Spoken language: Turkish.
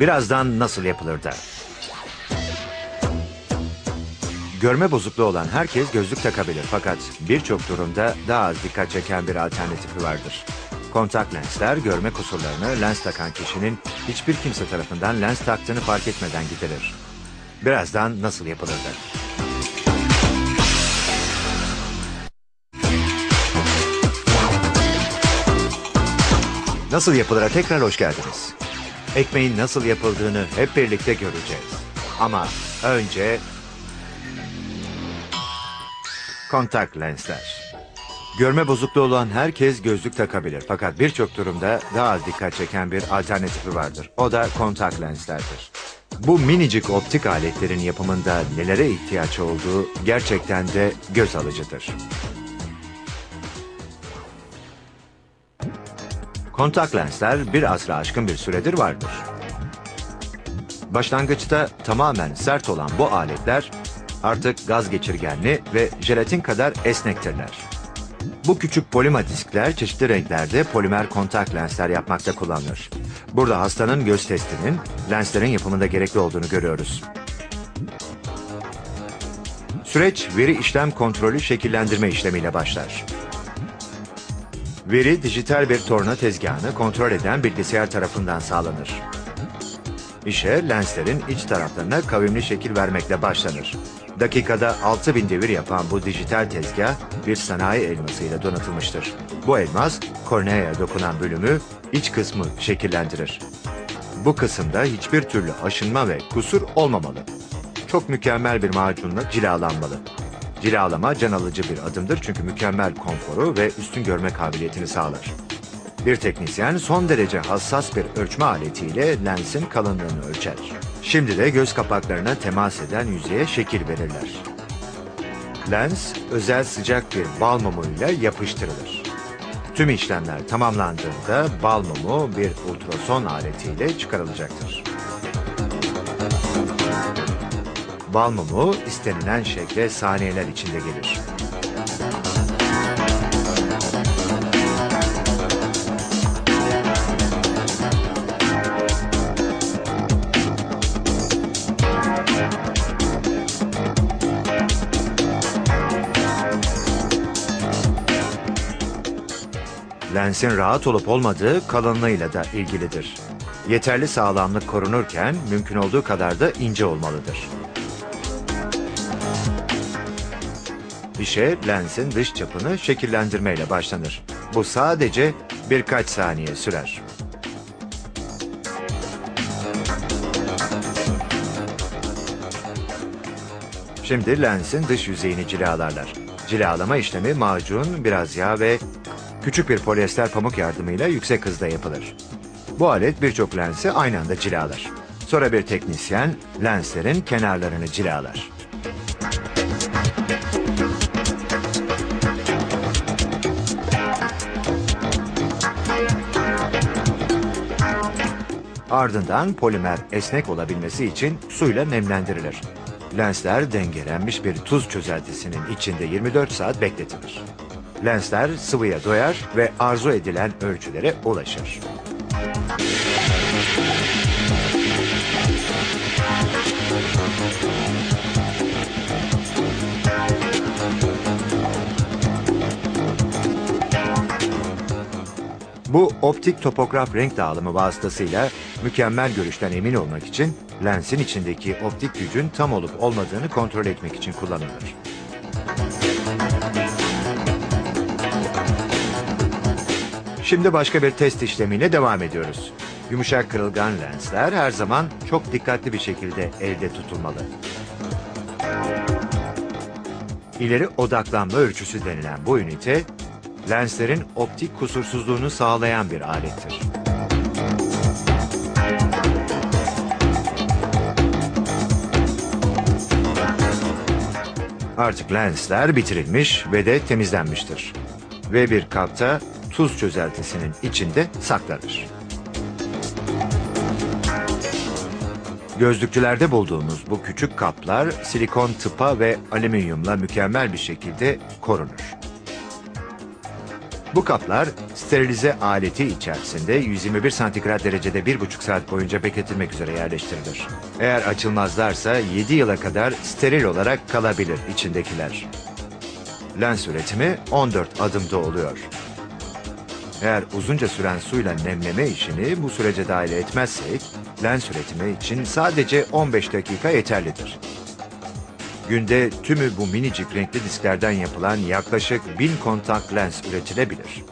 Birazdan nasıl yapılır da? Görme bozukluğu olan herkes gözlük takabilir fakat birçok durumda daha az dikkat çeken bir alternatifi vardır. Kontak lensler görme kusurlarını lens takan kişinin hiçbir kimse tarafından lens taktığını fark etmeden giderir. Birazdan nasıl yapılır da? Nasıl yapılır'a tekrar hoş geldiniz. Ekmeğin nasıl yapıldığını hep birlikte göreceğiz. Ama önce kontak lensler. Görme bozukluğu olan herkes gözlük takabilir. Fakat birçok durumda daha az dikkat çeken bir alternatifi vardır. O da kontak lenslerdir. Bu minicik optik aletlerin yapımında nelere ihtiyaç olduğu gerçekten de göz alıcıdır. Kontak lensler bir asra aşkın bir süredir vardır. Başlangıçta tamamen sert olan bu aletler artık gaz geçirgenli ve jelatin kadar esnektirler. Bu küçük polima diskler çeşitli renklerde polimer kontak lensler yapmakta kullanılır. Burada hastanın göz testinin lenslerin yapımında gerekli olduğunu görüyoruz. Süreç veri işlem kontrolü şekillendirme işlemiyle başlar. Veri dijital bir torna tezgahını kontrol eden bilgisayar tarafından sağlanır. İşe lenslerin iç taraflarına kavimli şekil vermekle başlanır. Dakikada 6000 devir yapan bu dijital tezgah bir sanayi elmasıyla donatılmıştır. Bu elmas korneaya dokunan bölümü iç kısmı şekillendirir. Bu kısımda hiçbir türlü aşınma ve kusur olmamalı. Çok mükemmel bir macunla cilalanmalı. Cilalama can alıcı bir adımdır çünkü mükemmel konforu ve üstün görme kabiliyetini sağlar. Bir teknisyen son derece hassas bir ölçme aletiyle lensin kalınlığını ölçer. Şimdi de göz kapaklarına temas eden yüzeye şekil verirler. Lens özel sıcak bir bal mumuyla yapıştırılır. Tüm işlemler tamamlandığında bal mumu bir ultrason aletiyle çıkarılacaktır. Bal mumu istenilen şekle saniyeler içinde gelir. Lensin rahat olup olmadığı kalınlığıyla da ilgilidir. Yeterli sağlamlık korunurken mümkün olduğu kadar da ince olmalıdır. İşe lensin dış çapını şekillendirmeyle başlanır. Bu sadece birkaç saniye sürer. Şimdi lensin dış yüzeyini cilalarlar. Cilalama işlemi macun, biraz yağ ve küçük bir polyester pamuk yardımıyla yüksek hızda yapılır. Bu alet birçok lensi aynı anda cilalar. Sonra bir teknisyen lenslerin kenarlarını cilalar. Ardından polimer esnek olabilmesi için suyla nemlendirilir. Lensler dengelenmiş bir tuz çözeltisinin içinde 24 saat bekletilir. Lensler sıvıya doyar ve arzu edilen ölçülere ulaşır. Bu optik topograf renk dağılımı vasıtasıyla mükemmel görüşten emin olmak için lensin içindeki optik gücün tam olup olmadığını kontrol etmek için kullanılır. Şimdi başka bir test işlemiyle devam ediyoruz. Yumuşak kırılgan lensler her zaman çok dikkatli bir şekilde elde tutulmalı. İleri odaklanma ölçüsü denilen bu ünite, lenslerin optik kusursuzluğunu sağlayan bir alettir. Artık lensler bitirilmiş ve de temizlenmiştir. Ve bir kapta tuz çözeltisinin içinde saklanır. Gözlükçülerde bulduğumuz bu küçük kaplar silikon tıpa ve alüminyumla mükemmel bir şekilde korunur. Bu kaplar sterilize aleti içerisinde 121 santigrat derecede 1,5 saat boyunca bekletilmek üzere yerleştirilir. Eğer açılmazlarsa 7 yıla kadar steril olarak kalabilir içindekiler. Lens üretimi 14 adımda oluyor. Eğer uzunca süren suyla nemleme işini bu sürece dahil etmezsek, lens üretimi için sadece 15 dakika yeterlidir. Günde tümü bu minicik renkli disklerden yapılan yaklaşık 1000 kontak lens üretilebilir.